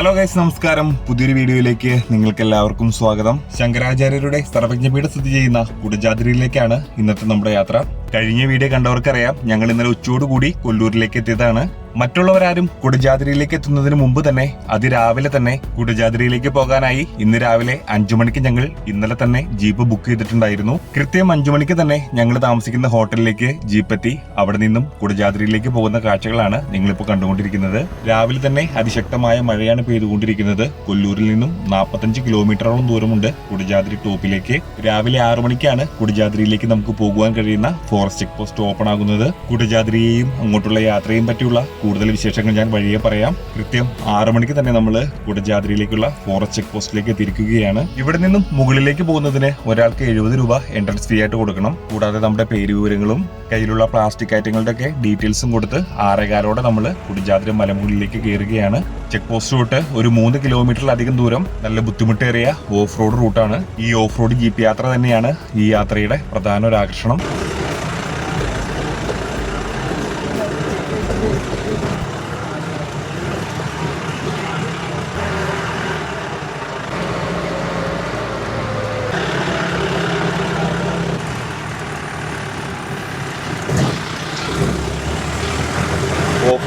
Hello guys നമസ്കാരം. പുതിയൊരു വീഡിയോയിലേക്ക് നിങ്ങൾക്ക് എല്ലാവർക്കും സ്വാഗതം. ശങ്കരാചാര്യരുടെ സർവജ്ഞപീഠ സ്ഥിതി ചെയ്യുന്ന കുടജാദ്രിയിലേക്കാണ് ഇന്നത്തെ നമ്മുടെ യാത്ര. കഴിഞ്ഞ വീഡിയോ കണ്ടവർക്കറിയാം ഞങ്ങൾ ഇന്നലെ ഉച്ചയോടുകൂടി കൊല്ലൂരിലേക്ക് എത്തിയതാണ്. മറ്റുള്ളവരാരും കുടജാദ്രിയിലേക്ക് എത്തുന്നതിന് മുമ്പ് തന്നെ അതിരാവിലെ തന്നെ കുടജാദ്രിയിലേക്ക് പോകാനായി ഇന്ന് രാവിലെ അഞ്ചു മണിക്ക് ഞങ്ങൾ ഇന്നലെ തന്നെ ജീപ്പ് ബുക്ക് ചെയ്തിട്ടുണ്ടായിരുന്നു. കൃത്യം അഞ്ചു മണിക്ക് തന്നെ ഞങ്ങൾ താമസിക്കുന്ന ഹോട്ടലിലേക്ക് ജീപ്പ് എത്തി. അവിടെ നിന്നും കുടജാദ്രിയിലേക്ക് പോകുന്ന കാഴ്ചകളാണ് നിങ്ങളിപ്പോൾ കണ്ടുകൊണ്ടിരിക്കുന്നത്. രാവിലെ തന്നെ അതിശക്തമായ മഴയാണ് പെയ്തുകൊണ്ടിരിക്കുന്നത്. കൊല്ലൂരിൽ നിന്നും നാൽപ്പത്തഞ്ച് കിലോമീറ്ററോളം ദൂരമുണ്ട് കുടജാദ്രി ടോപ്പിലേക്ക്. രാവിലെ ആറു മണിക്കാണ് കുടജാദ്രിയിലേക്ക് നമുക്ക് പോകുവാൻ കഴിയുന്ന ഫോറസ്റ്റ് ചെക്ക് പോസ്റ്റ് ഓപ്പൺ ആകുന്നത്. കുടജാദ്രിയെയും അങ്ങോട്ടുള്ള യാത്രയും പറ്റിയുള്ള കൂടുതൽ വിശേഷങ്ങൾ ഞാൻ വഴിയെ പറയാം. കൃത്യം. ആറു മണിക്ക് തന്നെ നമ്മൾ കുടജാദ്രിയിലേക്കുള്ള ഫോറസ്റ്റ് ചെക്ക് പോസ്റ്റിലേക്ക് എത്തിയിരിക്കുകയാണ്. ഇവിടെ നിന്നും മുകളിലേക്ക് പോകുന്നതിന് ഒരാൾക്ക് എഴുപത് രൂപ എൻട്രൻസ് ഫീ ആയിട്ട് കൊടുക്കണം. കൂടാതെ നമ്മുടെ പേര് വിവരങ്ങളും കയ്യിലുള്ള പ്ലാസ്റ്റിക് ഐറ്റങ്ങളുടെ ഒക്കെ ഡീറ്റെയിൽസും കൊടുത്ത് ആറേകാലോടെ നമ്മൾ കുടിജാദ്രി മലമുകളിലേക്ക് കയറുകയാണ്. ചെക്ക് പോസ്റ്റ് തൊട്ട് ഒരു മൂന്ന് കിലോമീറ്ററിലധികം ദൂരം നല്ല ബുദ്ധിമുട്ടേറിയ ഓഫ് റോഡ് റൂട്ടാണ് ഈ ഓഫ് റോഡ് ജീപ്പ് യാത്ര തന്നെയാണ് ഈ യാത്രയുടെ പ്രധാന ഒരു ആകർഷണം.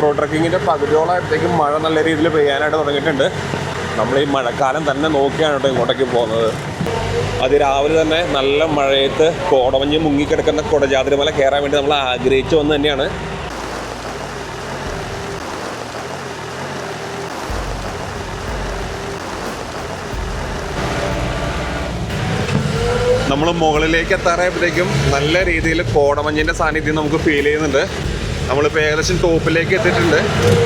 ഓഫ് റോഡ് ട്രക്കിങ്ങിന്റെ പകുതിയോളായപ്പോഴത്തേക്കും മഴ നല്ല രീതിയിൽ പെയ്യാനായിട്ട് തുടങ്ങിയിട്ടുണ്ട്. നമ്മൾ ഈ മഴക്കാലം തന്നെ നോക്കിയാണ് കേട്ടോ ഇങ്ങോട്ടേക്ക് പോകുന്നത്. അത് രാവിലെ തന്നെ നല്ല മഴയത്ത് കോടമഞ്ഞ് മുങ്ങിക്കിടക്കുന്ന കുടജാതിരിമല കയറാൻ വേണ്ടി നമ്മൾ ആഗ്രഹിച്ചു വന്ന് തന്നെയാണ്. നമ്മൾ മുകളിലേക്ക് എത്താറായപ്പോഴത്തേക്കും നല്ല രീതിയിൽ കോടമഞ്ഞിന്റെ സാന്നിധ്യം നമുക്ക് ഫീൽ ചെയ്യുന്നുണ്ട്. നമ്മളിപ്പോൾ ഏകദേശം ടോപ്പിലേക്ക് എത്തിയിട്ടുണ്ട്.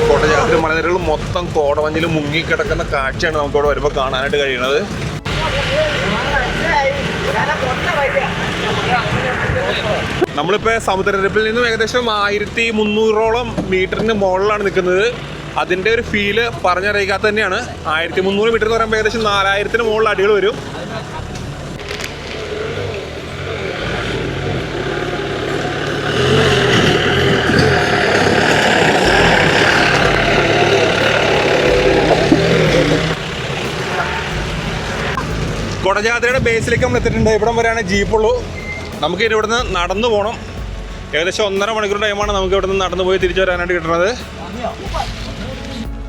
കോട്ടജാതിരി മലനിരകൾ മൊത്തം കോടമഞ്ഞിൽ മുങ്ങിക്കിടക്കുന്ന കാഴ്ചയാണ് നമുക്കിവിടെ വരുമ്പോൾ കാണാനായിട്ട് കഴിയുന്നത്. നമ്മളിപ്പോൾ സമുദ്രനിരപ്പിൽ നിന്നും ഏകദേശം ആയിരത്തി മുന്നൂറോളം മീറ്ററിന് മുകളിലാണ് നിൽക്കുന്നത്. അതിന്റെ ഒരു ഫീൽ പറഞ്ഞറിയിക്കാത്ത തന്നെയാണ്. ആയിരത്തി മുന്നൂറ് മീറ്റർ എന്ന് പറയുമ്പോൾ ഏകദേശം നാലായിരത്തിന് മുകളിൽ അടികൾ വരും. കൊടജാത്രയുടെ ബേസിലേക്ക് നമ്മൾ എത്തിയിട്ടുണ്ട്. ഇവിടം വരെയാണ് ജീപ്പുള്ളൂ നമുക്ക് ഇവിടുന്ന് നടന്നു പോകണം ഏകദേശം ഒന്നര മണിക്കൂർ ടൈമാണ് നമുക്ക് ഇവിടുന്ന് നടന്നു പോയി തിരിച്ചു വരാനായിട്ട് കിട്ടുന്നത്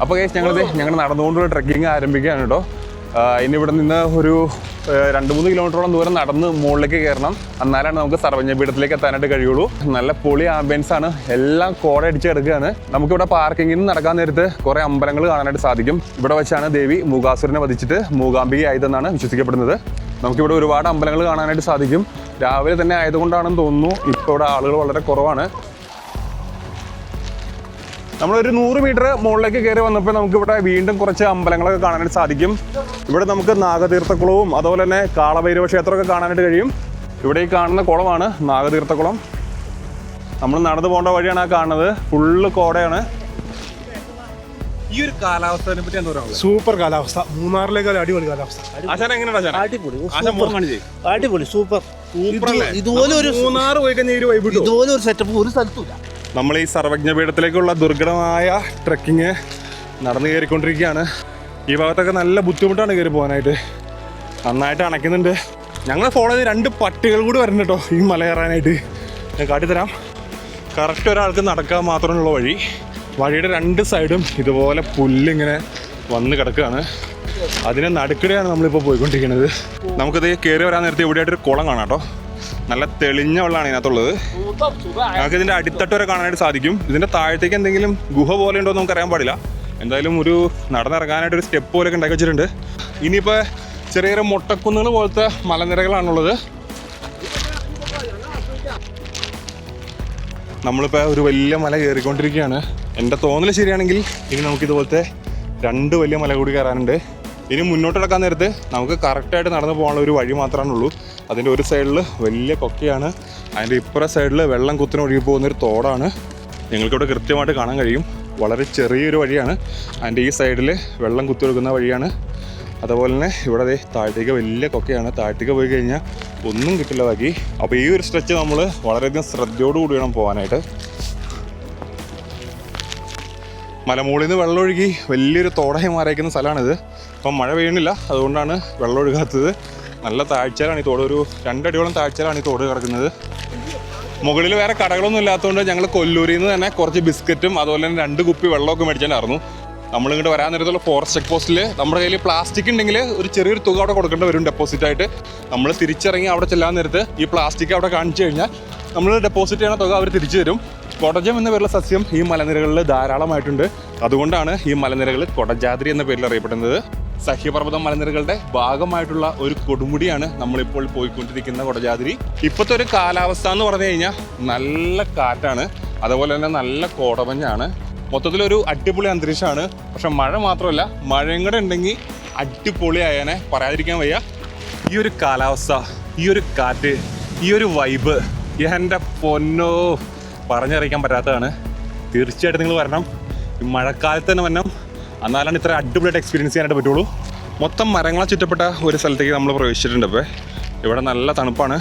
അപ്പോൾ ഞങ്ങളിത് ഞങ്ങൾ നടന്നുകൊണ്ടുള്ള ട്രക്കിംഗ് ആരംഭിക്കുകയാണ് കേട്ടോ. ഇനി ഇവിടെ നിന്ന് ഒരു രണ്ട് മൂന്ന് കിലോമീറ്ററോളം ദൂരം നടന്ന് മുകളിലേക്ക് കയറണം. എന്നാലാണ് നമുക്ക് സർവജ്ഞപീഠത്തിലേക്ക് എത്താനായിട്ട് കഴിയുള്ളൂ. നല്ല പൊളി ആംബിയൻസ് ആണ്. എല്ലാം കോട അടിച്ചെടുക്കുകയാണ് നമുക്കിവിടെ പാർക്കിങ്ങിൽ നിന്ന് നടക്കാൻ നേരത്ത് കുറേ അമ്പലങ്ങൾ കാണാനായിട്ട് സാധിക്കും. ഇവിടെ വെച്ചാണ് ദേവി മൂകാസുരനെ വധിച്ചിട്ട് മൂകാംബിക ആയതെന്നാണ് വിശ്വസിക്കപ്പെടുന്നത്. നമുക്കിവിടെ ഒരുപാട് അമ്പലങ്ങൾ കാണാനായിട്ട് സാധിക്കും. രാവിലെ തന്നെ ആയതുകൊണ്ടാണെന്ന് തോന്നുന്നു. ഇപ്പോൾ ഇവിടെ ആളുകൾ വളരെ കുറവാണ്. നമ്മളൊരു നൂറ് മീറ്റർ മുകളിലേക്ക് കയറി വന്നപ്പോൾ നമുക്ക് ഇവിടെ വീണ്ടും കുറച്ച് അമ്പലങ്ങളൊക്കെ കാണാനായിട്ട് സാധിക്കും. ഇവിടെ നമുക്ക് നാഗതീർത്ഥക്കുളവും അതുപോലെ തന്നെ കാളഭൈരവ ക്ഷേത്രമൊക്കെ കാണാനായിട്ട് കഴിയും. ഇവിടെ ഈ കാണുന്ന കുളമാണ് നാഗതീർത്ഥക്കുളം. നമ്മൾ നടന്നു പോകേണ്ട വഴിയാണ് ആ കാണുന്നത്. ഫുള്ള് കോടയാണ്. ഈ ഒരു കാലാവസ്ഥയെ പറ്റി എന്താ പറയുക സൂപ്പർ കാലാവസ്ഥ. മൂന്നാറിലേക്കാൾ അടിപൊളി കാലാവസ്ഥ. ആശാൻ എങ്ങനെയാണ് ആശാൻ അടിപൊളി. ആശാൻ മോൻ കാണിച്ചേ അടിപൊളി. സൂപ്പർ. ഇതുപോലെ ഒരു മൂന്നാർ പോയി കഴിഞ്ഞാൽ ഇതുപോലെ ഒരു സെറ്റപ്പ് ഒരു സ്ഥലത്തുമില്ല നമ്മൾ ഈ സർവജ്ഞപീഠത്തിലേക്കുള്ള ദുർഘടമായ ട്രക്കിങ് നടന്നു കയറിക്കൊണ്ടിരിക്കുകയാണ്. ഈ ഭാഗത്തൊക്കെ നല്ല ബുദ്ധിമുട്ടാണ് കയറി പോകാനായിട്ട്. നന്നായിട്ട് അണയ്ക്കുന്നുണ്ട്. ഞങ്ങൾ ഫോളോ ചെയ്ത് രണ്ട് പട്ടികൾ കൂടി വരുന്നുണ്ട് കേട്ടോ ഈ മല കയറാനായിട്ട്. ഞാൻ കാട്ടിത്തരാം. കറക്റ്റ് ഒരാൾക്ക് നടക്കാൻ മാത്രമുള്ള വഴി. വഴിയുടെ രണ്ട് സൈഡും ഇതുപോലെ പുല്ലിങ്ങനെ വന്ന് കിടക്കുകയാണ്. അതിനെ നടുക്കിടെയാണ് നമ്മളിപ്പോൾ പോയിക്കൊണ്ടിരിക്കുന്നത്. നമുക്കിത് കയറി വരാൻ നേരത്തെ ഇവിടെയായിട്ടൊരു കുളം കാണാം കേട്ടോ നല്ല തെളിഞ്ഞ വെള്ളമാണ് ഇതിനകത്തുള്ളത്. നമുക്ക് ഇതിന്റെ അടിത്തട്ട് വരെ കാണാനായിട്ട് സാധിക്കും. ഇതിന്റെ താഴത്തേക്ക് എന്തെങ്കിലും ഗുഹ പോലെ ഉണ്ടോ എന്ന് നമുക്ക് അറിയാൻ പാടില്ല. എന്തായാലും ഒരു നടന്നിറങ്ങാനായിട്ട് ഒരു സ്റ്റെപ്പ് പോലെയൊക്കെ ഉണ്ടാക്കി വെച്ചിട്ടുണ്ട്. ഇനിയിപ്പോൾ ചെറിയ ചെറിയ മുട്ടക്കുന്നുകൾ പോലത്തെ മലനിരകളാണുള്ളത്. നമ്മളിപ്പോൾ ഒരു വലിയ മല കയറിക്കൊണ്ടിരിക്കുകയാണ്. എന്റെ തോന്നൽ ശരിയാണെങ്കിൽ ഇനി നമുക്ക് ഇതുപോലത്തെ രണ്ട് വലിയ മല കൂടി കയറാനുണ്ട്. ഇനി മുന്നോട്ട് കിടക്കാൻ നേരത്ത് നമുക്ക് കറക്റ്റായിട്ട് നടന്നു പോകാനുള്ള ഒരു വഴി മാത്രമേ ഉള്ളൂ. അതിന്റെ ഒരു സൈഡിൽ വലിയ കൊക്കയാണ്. അതിന്റെ ഇപ്പുറ സൈഡിൽ വെള്ളം കുത്തിന് ഒഴുകി പോകുന്നൊരു തോടാണ്. നിങ്ങൾക്കിവിടെ കൃത്യമായിട്ട് കാണാൻ കഴിയും. വളരെ ചെറിയൊരു വഴിയാണ്. അതിന്റെ ഈ സൈഡിൽ വെള്ളം കുത്തി ഒഴുകുന്ന വഴിയാണ്. അതുപോലെ തന്നെ ഇവിടെ അതേ താഴത്തേക്ക് വലിയ കൊക്കയാണ്. താഴത്തേക്ക് പോയി കഴിഞ്ഞാൽ ഒന്നും കിട്ടില്ല ബാക്കി. അപ്പോൾ ഈ ഒരു സ്ട്രെച്ച് നമ്മൾ വളരെയധികം ശ്രദ്ധയോടുകൂടി വേണം പോകാനായിട്ട്. മലമുകളിൽ നിന്ന് വെള്ളമൊഴുകി വലിയൊരു തോടായി മാറിയിരിക്കുന്ന സ്ഥലമാണിത്. അപ്പം മഴ പെയ്യണില്ല അതുകൊണ്ടാണ് വെള്ളം ഒഴുകാത്തത്. നല്ല താഴ്ചയിലാണ് ഈ തോട്. ഒരു രണ്ടടിയോളം താഴ്ചയിലാണ് ഈ തോട് കിടക്കുന്നത്. മുകളിൽ വേറെ കടകളൊന്നും ഇല്ലാത്തതുകൊണ്ട് ഞങ്ങൾ കൊല്ലൂരിൽ നിന്ന് തന്നെ കുറച്ച് ബിസ്ക്കറ്റും അതുപോലെ തന്നെ രണ്ട് കുപ്പി വെള്ളമൊക്കെ മേടിച്ചിട്ടുണ്ടായിരുന്നു നമ്മളിങ്ങോട്ട് വരാൻ നേരത്തുള്ള ഫോറസ്റ്റ് ചെക്ക് പോസ്റ്റിൽ നമ്മുടെ കയ്യിൽ പ്ലാസ്റ്റിക് ഉണ്ടെങ്കിൽ ഒരു ചെറിയൊരു തുക അവിടെ കൊടുക്കേണ്ടി വരും ഡെപ്പോസിറ്റ് ആയിട്ട്. നമ്മൾ തിരിച്ചിറങ്ങി അവിടെ ചെല്ലാൻ നേരത്ത് ഈ പ്ലാസ്റ്റിക് അവിടെ കാണിച്ചു കഴിഞ്ഞാൽ നമ്മൾ ഡെപ്പോസിറ്റ് ചെയ്യുന്ന തുക അവർ തിരിച്ചു തരും. കൊടജം എന്ന പേരുള്ള സസ്യം ഈ മലനിരകളിൽ ധാരാളമായിട്ടുണ്ട്. അതുകൊണ്ടാണ് ഈ മലനിരകൾ കൊടജാദ്രി എന്ന പേരിൽ അറിയപ്പെടുന്നത്. സഹ്യപർവത മലനിരകളുടെ ഭാഗമായിട്ടുള്ള ഒരു കൊടുമുടിയാണ് നമ്മളിപ്പോൾ പോയിക്കൊണ്ടിരിക്കുന്ന കൊടജാതിരി. ഇപ്പോഴത്തെ ഒരു കാലാവസ്ഥ എന്ന് പറഞ്ഞു കഴിഞ്ഞാൽ നല്ല കാറ്റാണ്. അതുപോലെ തന്നെ നല്ല കോടമഞ്ഞാണ്. മൊത്തത്തിലൊരു അടിപൊളി അന്തരീക്ഷമാണ്. പക്ഷെ മഴ മാത്രമല്ല മഴയും കൂടെ ഉണ്ടെങ്കിൽ അടിപൊളിയായനെ പറയാതിരിക്കാൻ വയ്യ. ഈ ഒരു കാലാവസ്ഥ ഈ ഒരു കാറ്റ് ഈ ഒരു വൈബ് എന്റെ പൊന്നോ പറഞ്ഞറിയിക്കാൻ പറ്റാത്തതാണ്. തീർച്ചയായിട്ടും നിങ്ങൾ വരണം. ഈ മഴക്കാലത്ത് തന്നെ വരണം. എന്നാലാണ് ഇത്ര അടിപൊളിയായിട്ട് എക്സ്പീരിയൻസ് ചെയ്യാനായിട്ട് പറ്റുള്ളൂ. മൊത്തം മരങ്ങളെ ചുറ്റപ്പെട്ട ഒരു സ്ഥലത്തേക്ക് നമ്മൾ പ്രവേശിച്ചിട്ടുണ്ട് ഇപ്പോൾ ഇവിടെ നല്ല തണുപ്പാണ്.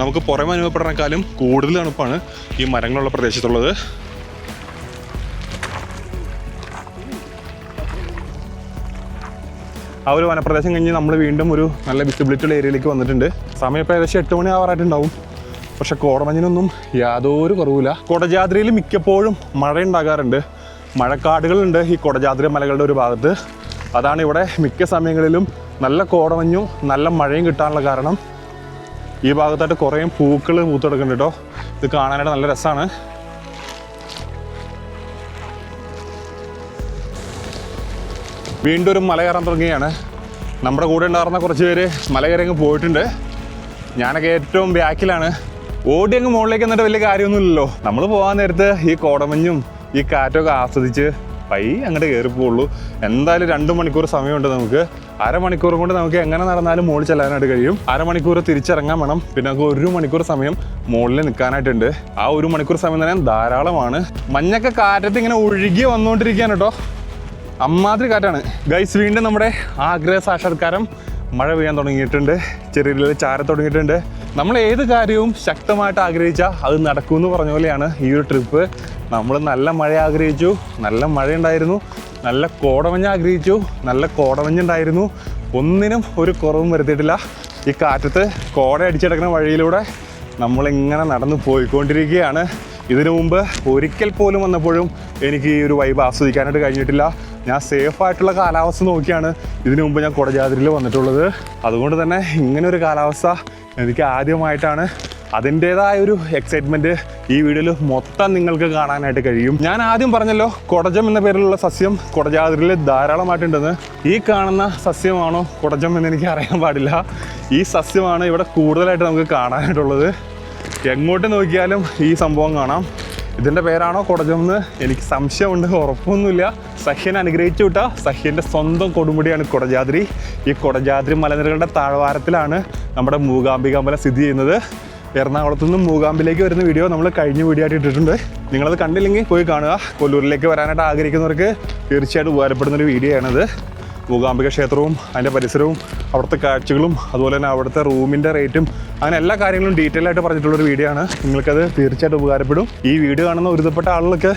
നമുക്ക് പുറമെ അനുഭവപ്പെടുന്നതിനേക്കാളും കൂടുതൽ തണുപ്പാണ് ഈ മരങ്ങളുള്ള പ്രദേശത്തുള്ളത്. ആ ഒരു വനപ്രദേശം കഴിഞ്ഞ് നമ്മൾ വീണ്ടും ഒരു നല്ല വിസിബിലിറ്റി ഉള്ള ഏരിയയിലേക്ക് വന്നിട്ടുണ്ട്. സമയം ഇപ്പോൾ ഏകദേശം എട്ട് മണി ആവാറായിട്ടുണ്ടാവും. പക്ഷെ കോടമഞ്ഞിനൊന്നും യാതൊരു കുറവില്ല കൊടജാദ്രിയിൽ മിക്കപ്പോഴും മഴ ഉണ്ടാകാറുണ്ട് മഴക്കാടുകളുണ്ട് ഈ കൊടജാദ്രി മലകളുടെ ഒരു ഭാഗത്ത്. അതാണ് ഇവിടെ മിക്ക സമയങ്ങളിലും നല്ല കോടമഞ്ഞും നല്ല മഴയും കിട്ടാനുള്ള കാരണം. ഈ ഭാഗത്തായിട്ട് കുറേ പൂക്കൾ പൂത്തെടുക്കുന്നുണ്ട് കേട്ടോ. ഇത് കാണാനായിട്ട് നല്ല രസമാണ് വീണ്ടും ഒരു മല കയറാൻ തുടങ്ങുകയാണ്. നമ്മുടെ കൂടെ ഉണ്ടായിരുന്ന കുറച്ച് പേര് മല കയറി അങ്ങ് പോയിട്ടുണ്ട്. ഞാനൊക്കെ ഏറ്റവും ബാക്കിലാണ്. ഓടി അങ്ങ് മുകളിലേക്ക് എന്നിട്ട് വലിയ കാര്യമൊന്നുമില്ലല്ലോ. നമ്മൾ പോകാൻ നേരത്ത് ഈ കോടമഞ്ഞും ഈ കാറ്റൊക്കെ ആസ്വദിച്ച് പൈ അങ്ങോട്ട് കയറി പോവുള്ളൂ. എന്തായാലും രണ്ട് മണിക്കൂർ സമയമുണ്ട് നമുക്ക്. അരമണിക്കൂർ കൊണ്ട് നമുക്ക് എങ്ങനെ നടന്നാലും മുകളിൽ ചെല്ലാനായിട്ട് കഴിയും. അരമണിക്കൂർ തിരിച്ചിറങ്ങാൻ വേണം. പിന്നെ നമുക്ക് ഒരു മണിക്കൂർ സമയം മുകളിൽ നിൽക്കാനായിട്ടുണ്ട്. ആ ഒരു മണിക്കൂർ സമയം തന്നെ ധാരാളമാണ്. മഞ്ഞൊക്കെ കാറ്റത്ത് ഇങ്ങനെ ഒഴുകി വന്നുകൊണ്ടിരിക്കുകയാണ് കേട്ടോ. അമ്മാതിരി കാറ്റാണ്. ഗൈസ് വീണ്ടും നമ്മുടെ ആഗ്രഹ സാക്ഷാത്കാരം മഴ പെയ്യാൻ തുടങ്ങിയിട്ടുണ്ട് ചെറിയ രീതിയിൽ ചാര തുടങ്ങിയിട്ടുണ്ട്. നമ്മൾ ഏത് കാര്യവും ശക്തമായിട്ട് ആഗ്രഹിച്ചാൽ അത് നടക്കുമെന്ന് പറഞ്ഞ പോലെയാണ് ഈ ഒരു ട്രിപ്പ് നമ്മൾ നല്ല മഴ ആഗ്രഹിച്ചു നല്ല മഴയുണ്ടായിരുന്നു നല്ല കോടമഞ്ഞ് ആഗ്രഹിച്ചു നല്ല കോടമഞ്ഞുണ്ടായിരുന്നു. ഒന്നിനും ഒരു കുറവും വരുത്തിയിട്ടില്ല. ഈ കാറ്റത്ത് കോട അടിച്ചെടുക്കുന്ന വഴിയിലൂടെ നമ്മളിങ്ങനെ നടന്നു പോയിക്കൊണ്ടിരിക്കുകയാണ്. ഇതിനു മുമ്പ് ഒരിക്കൽ പോലും വന്നപ്പോഴും എനിക്ക് ഈ ഒരു വൈബ് ആസ്വദിക്കാനായിട്ട് കഴിഞ്ഞിട്ടില്ല. ഞാൻ സേഫ് ആയിട്ടുള്ള കാലാവസ്ഥ നോക്കിയാണ് ഇതിനു മുമ്പ് ഞാൻ കൊടജാതിരിൽ വന്നിട്ടുള്ളത്. അതുകൊണ്ട് തന്നെ ഇങ്ങനെ ഒരു കാലാവസ്ഥ എനിക്ക് ആദ്യമായിട്ടാണ് അതിന്റേതായ ഒരു എക്സൈറ്റ്മെന്റ് ഈ വീഡിയോയിൽ മൊത്തം നിങ്ങൾക്ക് കാണാനായിട്ട് കഴിയും. ഞാൻ ആദ്യം പറഞ്ഞല്ലോ കൊടജം എന്ന പേരിലുള്ള സസ്യം കൊടജാതിരിൽ ധാരാളമായിട്ടുണ്ടെന്ന്. ഈ കാണുന്ന സസ്യമാണോ കൊടജം എന്ന് എനിക്ക് അറിയാൻ പാടില്ല. ഈ സസ്യമാണ് ഇവിടെ കൂടുതലായിട്ട് നമുക്ക് കാണാനായിട്ടുള്ളത്. എങ്ങോട്ട് നോക്കിയാലും ഈ സംഭവം കാണാം. ഇതിന്റെ പേരാണോ കൊടജമെന്ന് എനിക്ക് സംശയമുണ്ട് ഉറപ്പൊന്നുമില്ല. സഹ്യൻ അനുഗ്രഹിച്ചു വിട്ട? സഹ്യന്റെ സ്വന്തം കൊടുമുടിയാണ് കൊടജാദ്രി. ഈ കൊടജാദ്രി മലനിരകളുടെ താഴ്വാരത്തിലാണ് നമ്മുടെ മൂകാംബിക അമ്പലം സ്ഥിതി ചെയ്യുന്നത്. എറണാകുളത്തു നിന്നും മൂകാമ്പിലേക്ക് വരുന്ന വീഡിയോ നമ്മൾ കഴിഞ്ഞ വീഡിയോ ആയിട്ട് ഇട്ടിട്ടുണ്ട്. നിങ്ങളത് കണ്ടില്ലെങ്കിൽ പോയി കാണുക. കൊല്ലൂരിലേക്ക് വരാനായിട്ട് ആഗ്രഹിക്കുന്നവർക്ക് തീർച്ചയായിട്ടും ഉപകാരപ്പെടുന്ന ഒരു വീഡിയോ ആണിത് മൂകാംബിക ക്ഷേത്രവും അതിന്റെ പരിസരവും അവിടുത്തെ കാഴ്ചകളും അതുപോലെ തന്നെ അവിടുത്തെ റൂമിന്റെ റേറ്റും അങ്ങനെ എല്ലാ കാര്യങ്ങളും ഡീറ്റെയിൽ ആയിട്ട് പറഞ്ഞിട്ടുള്ളൊരു വീഡിയോ ആണ്. നിങ്ങൾക്കത് തീർച്ചയായിട്ടും ഉപകാരപ്പെടും. ഈ വീഡിയോ കാണുന്ന ഒരുതപ്പെട്ട ആളുകളൊക്കെ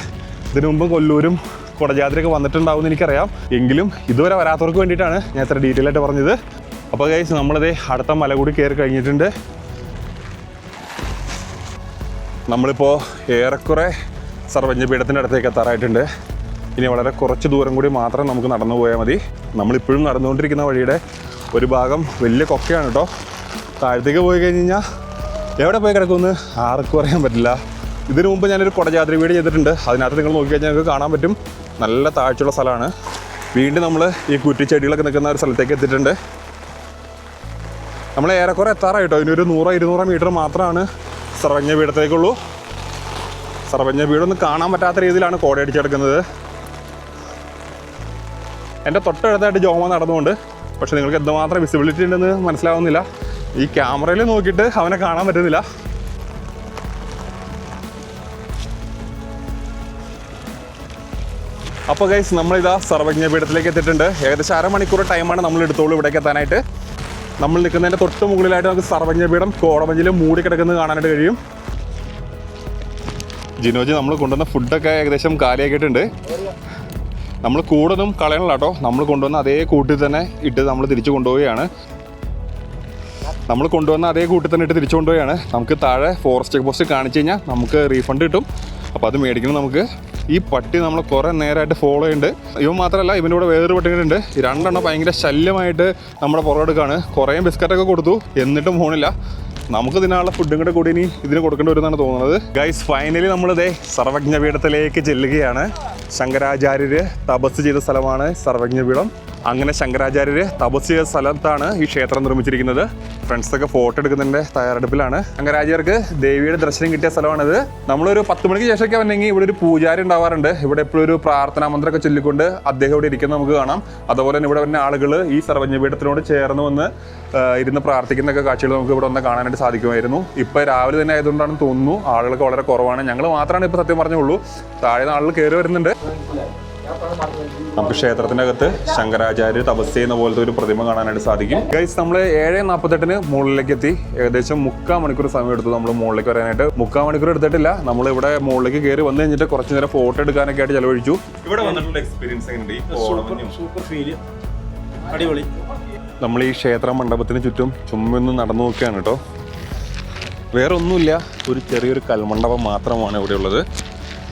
ഇതിനു മുമ്പ് കൊല്ലൂരും കുടജാതിരൊക്കെ വന്നിട്ടുണ്ടാവും എന്ന് എനിക്കറിയാം. എങ്കിലും ഇതുവരെ വരാത്തവർക്ക് വേണ്ടിയിട്ടാണ് ഞാൻ ഇത്ര ഡീറ്റെയിൽ ആയിട്ട് പറഞ്ഞത്. അപ്പോൾ ഗൈസ് നമ്മളിതേ അടുത്ത മല കൂടി കയറി കഴിഞ്ഞിട്ടുണ്ട്. നമ്മളിപ്പോൾ ഏറെക്കുറെ സർവജ്ഞപീഠത്തിന്റെ അടുത്തേക്ക് എത്താറായിട്ടുണ്ട്. ഇനി വളരെ കുറച്ച് ദൂരം കൂടി മാത്രം നമുക്ക് നടന്നു പോയാൽ മതി. നമ്മളിപ്പോഴും നടന്നുകൊണ്ടിരിക്കുന്ന വഴിയുടെ ഒരു ഭാഗം വലിയ കൊക്കയാണ് കേട്ടോ. താഴത്തേക്ക് പോയി കഴിഞ്ഞ് കഴിഞ്ഞാൽ എവിടെ പോയി കിടക്കുമെന്ന് ആർക്കും അറിയാൻ പറ്റില്ല. ഇതിനു മുമ്പ് ഞാനൊരു കുടജാത്രി വീട് ചെയ്തിട്ടുണ്ട്. അതിനകത്ത് നിങ്ങൾ നോക്കിക്കഴിഞ്ഞാൽ നിങ്ങൾക്ക് കാണാൻ പറ്റും. നല്ല താഴ്ചയുള്ള സ്ഥലമാണ്. വീണ്ടും നമ്മൾ ഈ കുറ്റിച്ചെടികളൊക്കെ നിൽക്കുന്ന ഒരു സ്ഥലത്തേക്ക് എത്തിയിട്ടുണ്ട്. നമ്മൾ ഏറെക്കുറെ എത്താറായിട്ടോ ഒരു നൂറോ ഇരുന്നൂറോ മീറ്റർ മാത്രമാണ് സർവജ്ഞ പീഠത്തേക്കുള്ളൂ. സർവജ്ഞ പീഠമൊന്നും കാണാൻ പറ്റാത്ത രീതിയിലാണ് കോടയടിച്ചെടുക്കുന്നത്. എന്റെ തൊട്ടടുത്തായിട്ട് ജോമ നടന്നുകൊണ്ട്. പക്ഷെ നിങ്ങൾക്ക് എന്തുമാത്രം വിസിബിലിറ്റി ഉണ്ടെന്ന് മനസ്സിലാവുന്നില്ല. ഈ ക്യാമറയിൽ നോക്കിയിട്ട് അവനെ കാണാൻ പറ്റുന്നില്ല. അപ്പോൾ ഗൈസ് നമ്മളിതാ സർവജ്ഞ പീഠത്തിലേക്ക് എത്തിയിട്ടുണ്ട്. ഏകദേശം അരമണിക്കൂർ ടൈമാണ് നമ്മൾ എടുത്തോളൂ ഇവിടേക്ക് എത്താനായിട്ട്. നമ്മൾ നിൽക്കുന്നതിന്റെ തൊട്ട് മുകളിലായിട്ട് നമുക്ക് സർവജ്ഞപീഠം കോടമഞ്ഞിൽ മൂടി കിടക്കുന്നത് കാണാനായിട്ട് കഴിയും. ജിനോജി നമ്മൾ കൊണ്ടുവന്ന ഫുഡൊക്കെ ഏകദേശം കാലിയാക്കിയിട്ടുണ്ട്. നമ്മൾ കൂടുതലും കളയണില്ല കേട്ടോ. നമ്മൾ കൊണ്ടുവന്ന അതേ കൂട്ടിൽ തന്നെ ഇട്ട് നമ്മൾ തിരിച്ചു കൊണ്ടുപോവുകയാണ്. നമ്മൾ കൊണ്ടുവന്ന അതേ കൂട്ടിൽ തന്നെ ഇട്ട് തിരിച്ചു കൊണ്ടുപോവുകയാണ്. നമുക്ക് താഴെ ഫോറസ്റ്റ് ചെക്ക് പോസ്റ്റ് കാണിച്ചു കഴിഞ്ഞാൽ നമുക്ക് റീഫണ്ട് കിട്ടും. അപ്പോൾ അത് മേടിക്കണം നമുക്ക്. ഈ പട്ടി നമ്മൾ കുറേ നേരമായിട്ട് ഫോളോ ചെയ്യുന്നുണ്ട്. ഇവ മാത്രമല്ല ഇവന്റെ കൂടെ വേറൊരു പട്ടികളുണ്ട് രണ്ടെണ്ണം ഭയങ്കര ശല്യമായിട്ട് നമ്മുടെ പുറകെടുക്കാണ് കുറേ ബിസ്ക്കറ്റൊക്കെ കൊടുത്തു. എന്നിട്ടും ഫോണില്ല നമുക്ക് ഇതിനുള്ള ഫുഡും കൂടെ കൂടി ഇനി ഇതിന് കൊടുക്കേണ്ടി വരുമെന്നാണ് തോന്നുന്നത്. ഗൈസ് ഫൈനലി നമ്മളിതേ സർവജ്ഞപീഠത്തിലേക്ക് ചെല്ലുകയാണ്. ശങ്കരാചാര്യര് തപസ് ചെയ്ത സ്ഥലമാണ് സർവജ്ഞപീഠം. അങ്ങനെ ശങ്കരാചാര്യര് തപസ് ചെയ്ത സ്ഥലത്താണ് ഈ ക്ഷേത്രം നിർമ്മിച്ചിരിക്കുന്നത്. ഫ്രണ്ട്സൊക്കെ ഫോട്ടോ എടുക്കുന്നതിന്റെ തയ്യാറെടുപ്പിലാണ്. ശങ്കരാചാര്യർക്ക് ദേവിയുടെ ദർശനം കിട്ടിയ സ്ഥലമാണിത്. നമ്മളൊരു പത്ത് മണിക്ക് ശേഷമൊക്കെ വന്നെങ്കിൽ ഇവിടെ ഒരു പൂജാരി ഉണ്ടാവാറുണ്ട്. ഇവിടെ എപ്പോഴും ഒരു പ്രാർത്ഥനാ മന്ത്രമൊക്കെ ചൊല്ലിക്കൊണ്ട് അദ്ദേഹം ഇവിടെ ഇരിക്കുന്നത് നമുക്ക് കാണാം. അതുപോലെ തന്നെ ഇവിടെ വരുന്ന ആളുകൾ ഈ സർവജ്ഞപീഠത്തിനോട് ചേർന്ന് വന്ന് ഇരുന്ന് പ്രാർത്ഥിക്കുന്നൊക്കെ കാഴ്ചകൾ നമുക്ക് ഇവിടെ വന്ന് കാണാനായിട്ട് സാധിക്കുമായിരുന്നു. ഇപ്പോൾ രാവിലെ തന്നെ ആയതുകൊണ്ടാണ് തോന്നുന്നു ആളുകൾക്ക് വളരെ കുറവാണ്. ഞങ്ങൾ മാത്രമാണ് ഇപ്പോൾ സത്യം പറഞ്ഞുള്ളൂ. താഴെ നാളിൽ ആളുകൾ കയറി വരുന്നുണ്ട്. നമുക്ക് ക്ഷേത്രത്തിന്റെ അകത്ത് ശങ്കരാചാര്യ തപസ് ചെയ്യുന്ന പോലത്തെ ഒരു പ്രതിമ കാണാനായിട്ട് സാധിക്കും. ഗൈസ് നമ്മൾ ഏഴ് നാൽപ്പത്തെട്ടിന് മുകളിലേക്ക് എത്തി. ഏകദേശം മുക്കാൽ മണിക്കൂർ സമയം എടുത്തു നമ്മൾ മുകളിലേക്ക് വരാനായിട്ട്. മുക്കാൽ മണിക്കൂർ എടുത്തിട്ടില്ല. നമ്മൾ ഇവിടെ മുകളിലേക്ക് കയറി വന്നു കഴിഞ്ഞിട്ട് കുറച്ച് നേരം ഫോട്ടോ എടുക്കാനൊക്കെ ആയിട്ട് ചെലവഴിച്ചു. ഇവിടെ വന്നിട്ടുള്ള എക്സ്പീരിയൻസ് എങ്ങനെയുണ്ട്? സൂപ്പർ ഫീൽ അടിപൊളി. നമ്മൾ ഈ ക്ഷേത്ര മണ്ഡപത്തിന് ചുറ്റും ചുമ്മാ നടന്നു നോക്കുകയാണ് കേട്ടോ. വേറെ ഒന്നുമില്ല ഒരു ചെറിയൊരു കൽമണ്ഡപം മാത്രമാണ് ഇവിടെ ഉള്ളത്.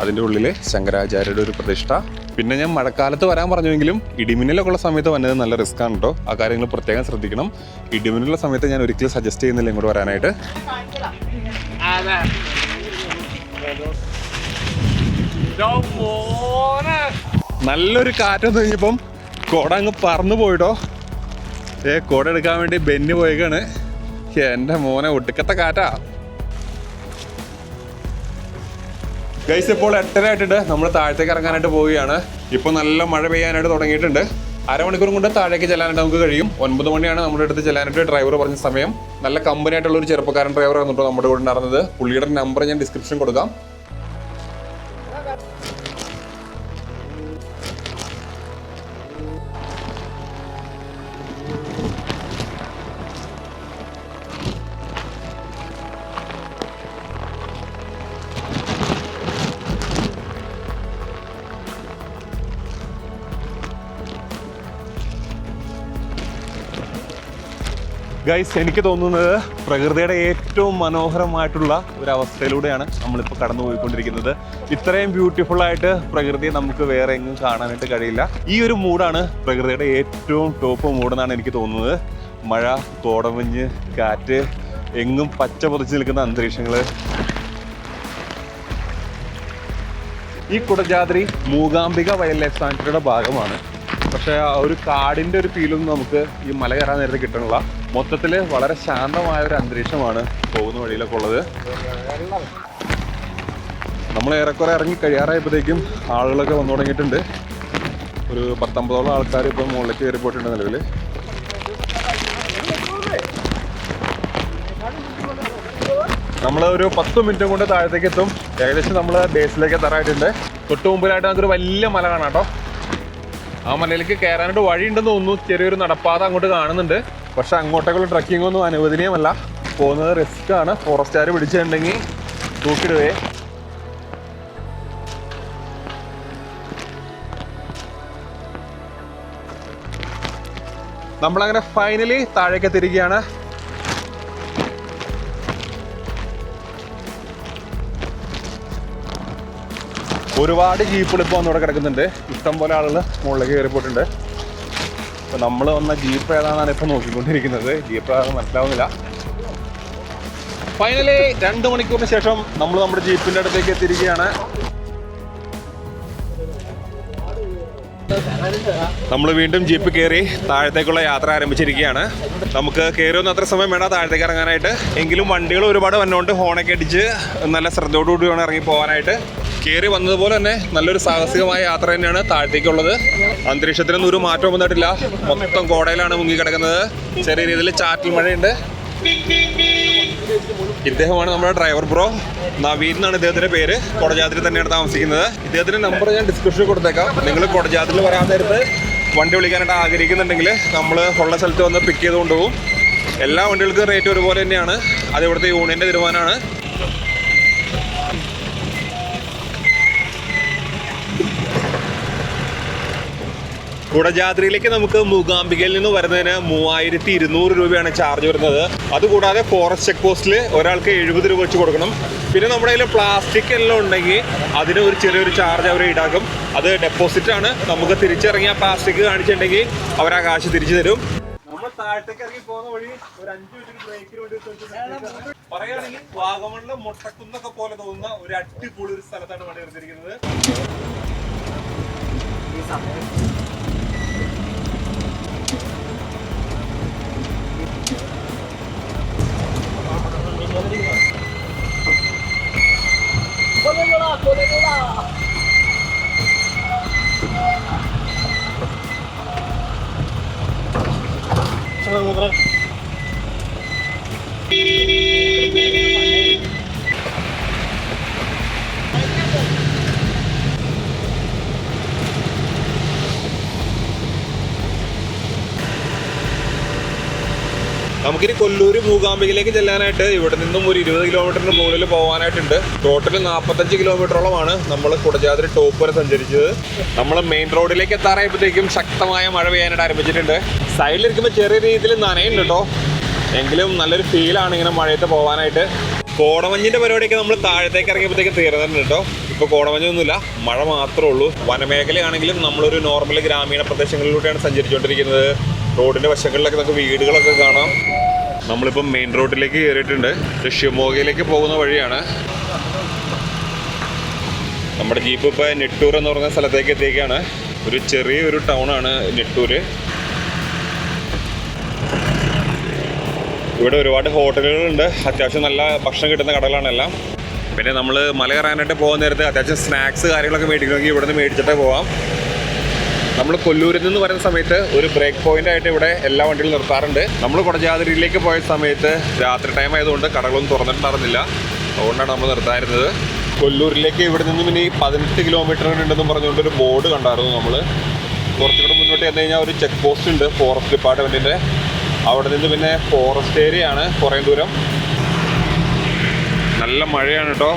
അതിന്റെ ഉള്ളിൽ ശങ്കരാചാര്യരുടെ ഒരു പ്രതിഷ്ഠ. പിന്നെ ഞാൻ മഴക്കാലത്ത് വരാൻ പറഞ്ഞുവെങ്കിലും ഇടിമിന്നലൊക്കെ ഉള്ള സമയത്ത് വന്നത് നല്ല റിസ്ക് ആണ് കേട്ടോ ആ കാര്യങ്ങൾ പ്രത്യേകം ശ്രദ്ധിക്കണം. ഇടിമിന്നലുള്ള സമയത്ത് ഞാൻ ഒരിക്കലും സജസ്റ്റ് ചെയ്യുന്നില്ല ഇങ്ങോട്ട് വരാനായിട്ട്. നല്ലൊരു കാറ്റൊന്നും കഴിഞ്ഞപ്പം കുട അങ്ങ് പറന്നു പോയിട്ടോ ഏ കുട എടുക്കാൻ വേണ്ടി ബെന്ന് പോയേക്കാണ്. എന്റെ മോനെ ഒടുക്കത്തെ കാറ്റാ. ഗൈസ് ഇപ്പോൾ എട്ടര ആയിട്ടുണ്ട് നമ്മൾ താഴത്തേക്ക് ഇറങ്ങാനായിട്ട് പോവുകയാണ്. ഇപ്പോൾ നല്ല മഴ പെയ്യാനായിട്ട് തുടങ്ങിയിട്ടുണ്ട്. അരമണിക്കൂർ കൊണ്ട് താഴേക്ക് ചെല്ലാനായിട്ട് നമുക്ക് കഴിയും. ഒൻപത് മണിയാണ് നമ്മുടെ അടുത്ത് ചെല്ലാനായിട്ട് ഡ്രൈവർ പറഞ്ഞ സമയം. നല്ല കമ്പനി ആയിട്ടുള്ള ഒരു ചെറുപ്പക്കാരൻ ഡ്രൈവർ വന്നിട്ടോ നമ്മുടെ കൂടെ ഉണ്ടായിരുന്നത്. പുള്ളിയുടെ നമ്പർ ഞാൻ ഡിസ്ക്രിപ്ഷൻ കൊടുക്കാം. ഗൈസ് എനിക്ക് തോന്നുന്നത് പ്രകൃതിയുടെ ഏറ്റവും മനോഹരമായിട്ടുള്ള ഒരു അവസ്ഥയിലൂടെയാണ് നമ്മളിപ്പോൾ കടന്നു പോയിക്കൊണ്ടിരിക്കുന്നത് ഇത്രയും ബ്യൂട്ടിഫുൾ ആയിട്ട് പ്രകൃതിയെ നമുക്ക് വേറെ എങ്ങും കാണാനായിട്ട് കഴിയില്ല. ഈ ഒരു മൂഡാണ് പ്രകൃതിയുടെ ഏറ്റവും ടോപ്പ് മൂഡെന്നാണ് എനിക്ക് തോന്നുന്നത്. മഴ കോടമഞ്ഞ് കാറ്റ് എങ്ങും പച്ച പൊതിച്ച് നിൽക്കുന്ന അന്തരീക്ഷങ്ങൾ ഈ കുടജാദ്രി മൂകാംബിക വൈൽഡ് ലൈഫ് സാങ്ച്വറിയുടെ ഭാഗമാണ്. പക്ഷേ ആ ഒരു കാടിന്റെ ഒരു ഫീലൊന്നും നമുക്ക് ഈ മല കയറാൻ നേരത്തെ കിട്ടണില്ല. മൊത്തത്തിൽ വളരെ ശാന്തമായ ഒരു അന്തരീക്ഷമാണ് പോകുന്ന വഴിയിലൊക്കെ ഉള്ളത്. നമ്മൾ ഏറെക്കുറെ ഇറങ്ങി കഴിയാറായപ്പോഴത്തേക്കും ആളുകളൊക്കെ വന്നു തുടങ്ങിയിട്ടുണ്ട്. ഒരു പത്തൊമ്പതോളം ആൾക്കാർ ഇപ്പം മുകളിലേക്ക് കയറി പോയിട്ടുണ്ട് നിലവിൽ നമ്മൾ ഒരു പത്ത് മിനിറ്റും കൊണ്ട് താഴത്തേക്ക് എത്തും. ഏകദേശം നമ്മൾ ബേസിലേക്ക് എത്താറായിട്ടുണ്ട്. തൊട്ട് മുമ്പിലായിട്ട് നമുക്കൊരു വലിയ മല കാണാം കേട്ടോ. ആ മലയിലേക്ക് കയറാനായിട്ട് വഴിയുണ്ടെന്ന് തോന്നുന്നു. ചെറിയൊരു നടപ്പാത അങ്ങോട്ട് കാണുന്നുണ്ട്. പക്ഷെ അങ്ങോട്ടേക്കുള്ള ട്രക്കിംഗ് ഒന്നും അനുവദനീയമല്ല. പോകുന്നത് റിസ്ക് ആണ്. ഫോറസ്റ്റുകാർ പിടിച്ചിട്ടുണ്ടെങ്കിൽ തൂക്കിടുവേ. നമ്മളങ്ങനെ ഫൈനലി താഴേക്ക് എത്തിയിരിക്കുകയാണ് ഒരുപാട് ജീപ്പുകൾ ഇപ്പോൾ വന്നിവിടെ കിടക്കുന്നുണ്ട്. ഇഷ്ടം പോലെ ആളുകൾ മുകളിലേക്ക് കയറി പോയിട്ടുണ്ട് അപ്പോൾ നമ്മൾ വന്ന ജീപ്പ് ഏതാണെന്നാണ് ഇപ്പോൾ നോക്കിക്കൊണ്ടിരിക്കുന്നത്. ജീപ്പ് ഏതാണെന്ന് മനസ്സിലാവുന്നില്ല. ഫൈനലി രണ്ട് മണിക്കൂറിന് ശേഷം നമ്മൾ നമ്മുടെ ജീപ്പിന്റെ അടുത്തേക്ക് എത്തിയിരിക്കുകയാണ്. നമ്മൾ വീണ്ടും ജീപ്പ് കയറി താഴത്തേക്കുള്ള യാത്ര ആരംഭിച്ചിരിക്കുകയാണ്. നമുക്ക് കയറി ഒന്നും അത്ര സമയം വേണ്ട താഴത്തേക്ക് ഇറങ്ങാനായിട്ട്. എങ്കിലും വണ്ടികൾ ഒരുപാട് വന്നുകൊണ്ട് ഹോണൊക്കെ അടിച്ച് നല്ല ശ്രദ്ധയോടുകൂടി വേണം ഇറങ്ങി പോകാനായിട്ട്. കയറി വന്നതുപോലെ തന്നെ നല്ലൊരു സാഹസികമായ യാത്ര തന്നെയാണ് താഴത്തേക്കുള്ളത്. അന്തരീക്ഷത്തിനൊന്നും ഒരു മാറ്റവും വന്നിട്ടില്ല. മൊത്തം കോടയിലാണ് മുങ്ങി കിടക്കുന്നത്. ചെറിയ രീതിയിൽ ചാറ്റൽ മഴയുണ്ട്. ഇദ്ദേഹമാണ് നമ്മുടെ ഡ്രൈവർ ബ്രോ. നവീൻ എന്നാണ് ഇദ്ദേഹത്തിന്റെ പേര്. കൊടജാതിരി തന്നെയാണ് താമസിക്കുന്നത്. ഇദ്ദേഹത്തിന്റെ നമ്പർ ഞാൻ ഡിസ്ക്രിപ്ഷനിൽ കൊടുത്തേക്കാം. നിങ്ങൾ കൊടജാതിരി വരാൻ നേരത്ത് വണ്ടി വിളിക്കാനായിട്ട് ആഗ്രഹിക്കുന്നുണ്ടെങ്കിൽ നമ്മൾ ഉള്ള സ്ഥലത്ത് വന്ന് പിക്ക് ചെയ്ത് കൊണ്ടുപോകും. എല്ലാ വണ്ടികൾക്കും റേറ്റ് ഒരുപോലെ തന്നെയാണ്. അത് ഇവിടുത്തെ യൂണിയന്റെ തീരുമാനമാണ്. കുടജാദ്രിയിലേക്ക് നമുക്ക് മൂകാംബികയിൽ നിന്ന് വരുന്നതിന് മൂവായിരത്തി ഇരുന്നൂറ് രൂപയാണ് ചാർജ് വരുന്നത്. അതുകൂടാതെ ഫോറസ്റ്റ് ചെക്ക് പോസ്റ്റിൽ ഒരാൾക്ക് എഴുപത് രൂപ വെച്ച് കൊടുക്കണം. പിന്നെ നമ്മുടെ കയ്യിൽ പ്ലാസ്റ്റിക് എല്ലാം ഉണ്ടെങ്കിൽ അതിന് ഒരു ചെറിയൊരു ചാർജ് അവർ ഈടാക്കും. അത് ഡെപ്പോസിറ്റ് ആണ്. നമുക്ക് തിരിച്ചിറങ്ങിയ പ്ലാസ്റ്റിക് കാണിച്ചിട്ടുണ്ടെങ്കിൽ അവർ ആ കാശ് തിരിച്ചു തരും. നമ്മൾ താഴത്തേക്ക് ഇറങ്ങി പോകുന്ന വഴി ഒരു അഞ്ചു മിനിറ്റ് ബ്രേക്കിന് വേണ്ടി പറയുകയാണെങ്കിൽ വാഗമണിലെ മുട്ടക്കുന്നൊക്കെ പോലെ തോന്നുന്ന ഒരു അടിപൊളി ഒരു സ്ഥലത്താണ് വണ്ടി Selamat menikmati. നമുക്കിനി കൊല്ലൂർ മൂകാംബികയിലേക്ക് ചെല്ലാനായിട്ട് ഇവിടെ നിന്നും ഒരു ഇരുപത് കിലോമീറ്ററിന് മുകളിൽ പോകാനായിട്ടുണ്ട് ടോട്ടൽ നാൽപ്പത്തഞ്ച് കിലോമീറ്ററോളമാണ് നമ്മൾ കുടജാതിരി ടോപ്പ് വരെ സഞ്ചരിച്ചത്. നമ്മൾ മെയിൻ റോഡിലേക്ക് എത്താറായപ്പോഴത്തേക്കും ശക്തമായ മഴ പെയ്യാനായിട്ട് ആരംഭിച്ചിട്ടുണ്ട്. സൈഡിലിരിക്കുമ്പോൾ ചെറിയ രീതിയിൽ നനയുണ്ട് കേട്ടോ എങ്കിലും നല്ലൊരു ഫീലാണ് ഇങ്ങനെ മഴയത്ത് പോകാനായിട്ട് കോടമഞ്ഞിന്റെ പരിപാടിയൊക്കെ നമ്മൾ താഴത്തേക്ക് ഇറങ്ങിയപ്പോഴത്തേക്ക് തീർന്നിട്ടുണ്ട് കേട്ടോ ഇപ്പോൾ കോടമഞ്ഞൊന്നുമില്ല മഴ മാത്രമേ ഉള്ളൂ. വനമേഖലയാണെങ്കിലും നമ്മളൊരു നോർമൽ ഗ്രാമീണ പ്രദേശങ്ങളിലൂടെയാണ് സഞ്ചരിച്ചുകൊണ്ടിരിക്കുന്നത്. റോഡിന്റെ വശങ്ങളിലൊക്കെ നമുക്ക് വീടുകളൊക്കെ കാണാം. നമ്മളിപ്പം മെയിൻ റോഡിലേക്ക് കയറിയിട്ടുണ്ട്. ഇത് ഷിമോഗയിലേക്ക് പോകുന്ന വഴിയാണ്. നമ്മുടെ ജീപ്പ് ഇപ്പോൾ നെട്ടൂർ എന്ന് പറഞ്ഞ സ്ഥലത്തേക്ക് എത്തിയേക്കാണ്. ഒരു ചെറിയൊരു ആണ് നെട്ടൂര് ഇവിടെ ഒരുപാട് ഹോട്ടലുകളുണ്ട്. അത്യാവശ്യം നല്ല ഭക്ഷണം കിട്ടുന്ന കടകളാണ് എല്ലാം. പിന്നെ നമ്മൾ മല കയറാനായിട്ട് പോകുന്ന നേരത്ത് അത്യാവശ്യം സ്നാക്സ് കാര്യങ്ങളൊക്കെ മേടിക്കണമെങ്കിൽ ഇവിടെ നിന്ന് മേടിച്ചിട്ടേ പോവാം. നമ്മൾ കൊല്ലൂരിൽ നിന്ന് വരുന്ന സമയത്ത് ഒരു ബ്രേക്ക് പോയിന്റ് ആയിട്ട് ഇവിടെ എല്ലാ വണ്ടികളും നിർത്താറുണ്ട്. നമ്മൾ കൊടജാതിരിയിലേക്ക് പോയ സമയത്ത് രാത്രി ടൈം ആയതുകൊണ്ട് കടകളൊന്നും തുറന്നിട്ടുണ്ടായിരുന്നില്ല. അതുകൊണ്ടാണ് നമ്മൾ നിർത്താറുന്നത് കൊല്ലൂരിലേക്ക് ഇവിടെ നിന്നും ഇനി പതിനെട്ട് കിലോമീറ്റർ ഉണ്ടെന്നും പറഞ്ഞുകൊണ്ട് ഒരു ബോർഡ് കണ്ടായിരുന്നു നമ്മൾ കുറച്ചുകൂടെ മുന്നോട്ട് ചെന്ന് കഴിഞ്ഞാൽ ഒരു ചെക്ക് പോസ്റ്റ് ഉണ്ട് ഫോറസ്റ്റ് ഡിപ്പാർട്ട്മെന്റിന്റെ അവിടെ നിന്ന് പിന്നെ ഫോറസ്റ്റ് ഏരിയ ആണ് കുറേ ദൂരം. നല്ല മഴയാണ് കേട്ടോ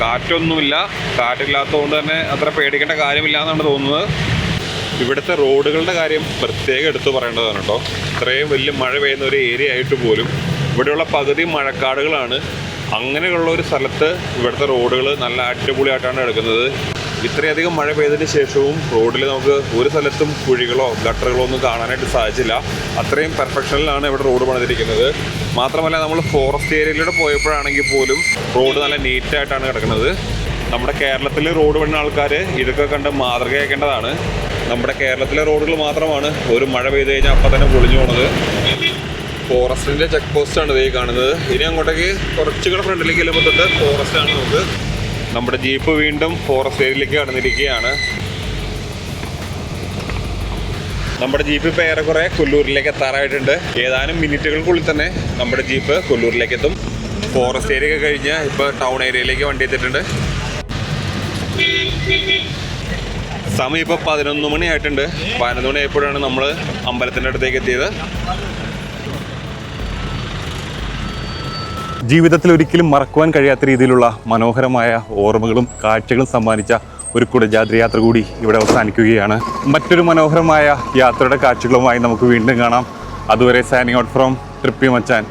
കാറ്റൊന്നുമില്ല. കാറ്റില്ലാത്തതുകൊണ്ട് തന്നെ അത്ര പേടിക്കേണ്ട കാര്യമില്ല എന്നാണ് തോന്നുന്നത്. ഇവിടുത്തെ റോഡുകളുടെ കാര്യം പ്രത്യേകം എടുത്തു പറയേണ്ടതാണ് കേട്ടോ. ഇത്രയും വലിയ മഴ പെയ്യുന്ന ഒരു ഏരിയ ആയിട്ട് പോലും ഇവിടെയുള്ള പകുതി മഴക്കാടുകളാണ്. അങ്ങനെയുള്ള ഒരു സ്ഥലത്ത് ഇവിടുത്തെ റോഡുകൾ നല്ല അടിപൊളിയായിട്ടാണ് എടുക്കുന്നത്. ഇത്രയധികം മഴ പെയ്തതിന് ശേഷവും റോഡിൽ നമുക്ക് ഒരു സ്ഥലത്തും കുഴികളോ ഗട്ടറുകളോ ഒന്നും കാണാനായിട്ട് സാധിച്ചില്ല. അത്രയും പെർഫെക്ഷനിലാണ് ഇവിടെ റോഡ് പണിതിരിക്കുന്നത്. മാത്രമല്ല നമ്മൾ ഫോറസ്റ്റ് ഏരിയയിലൂടെ പോയപ്പോഴാണെങ്കിൽ പോലും റോഡ് നല്ല നീറ്റായിട്ടാണ് കിടക്കുന്നത്. നമ്മുടെ കേരളത്തിൽ റോഡ് പണിയുന്ന ആൾക്കാർ ഇതൊക്കെ കണ്ട് മാതൃകയാക്കേണ്ടതാണ്. നമ്മുടെ കേരളത്തിലെ റോഡുകൾ മാത്രമാണ്. ഒരു മഴ പെയ്ത് കഴിഞ്ഞാൽ അപ്പം തന്നെ പൊളിഞ്ഞു പോണത്. ഫോറസ്റ്റിന്റെ ചെക്ക് പോസ്റ്റ് ആണ് ഇതേ കാണുന്നത്. ഇനി അങ്ങോട്ടേക്ക് കുറച്ചുകൂടെ ഫ്രണ്ടിലേക്ക് ചെല്ലുമ്പോൾ തൊട്ട് ഫോറസ്റ്റ് ആണ് നമുക്ക്. നമ്മുടെ ജീപ്പ് വീണ്ടും ഫോറസ്റ്റ് ഏരിയയിലേക്ക് കടന്നിരിക്കുകയാണ്. നമ്മുടെ ജീപ്പ് ഇപ്പോൾ ഏറെക്കുറെ കൊല്ലൂരിലേക്ക് എത്താറായിട്ടുണ്ട്. ഏതാനും മിനിറ്റുകൾക്കുള്ളിൽ തന്നെ നമ്മുടെ ജീപ്പ് കൊല്ലൂരിലേക്ക് എത്തും. ഫോറസ്റ്റ് ഏരിയ ഒക്കെ കഴിഞ്ഞ് ഇപ്പോൾ ടൗൺ ഏരിയയിലേക്ക് വണ്ടി എത്തിയിട്ടുണ്ട്. സമയം ഇപ്പോൾ പതിനൊന്ന് മണിയായിട്ടുണ്ട്. പതിനൊന്ന് മണി ആയപ്പോഴാണ് നമ്മൾ അമ്പലത്തിന്റെ അടുത്തേക്ക് എത്തിയത്. ജീവിതത്തിൽ ഒരിക്കലും മറക്കുവാൻ കഴിയാത്ത രീതിയിലുള്ള മനോഹരമായ ഓർമ്മകളും കാഴ്ചകളും സമ്മാനിച്ച ഒരു കുടജാദ്രി യാത്ര കൂടി ഇവിടെ അവസാനിക്കുകയാണ്. മറ്റൊരു മനോഹരമായ യാത്രയുടെ കാഴ്ചകളുമായി നമുക്ക് വീണ്ടും കാണാം. അതുവരെ signing out from trippy Machan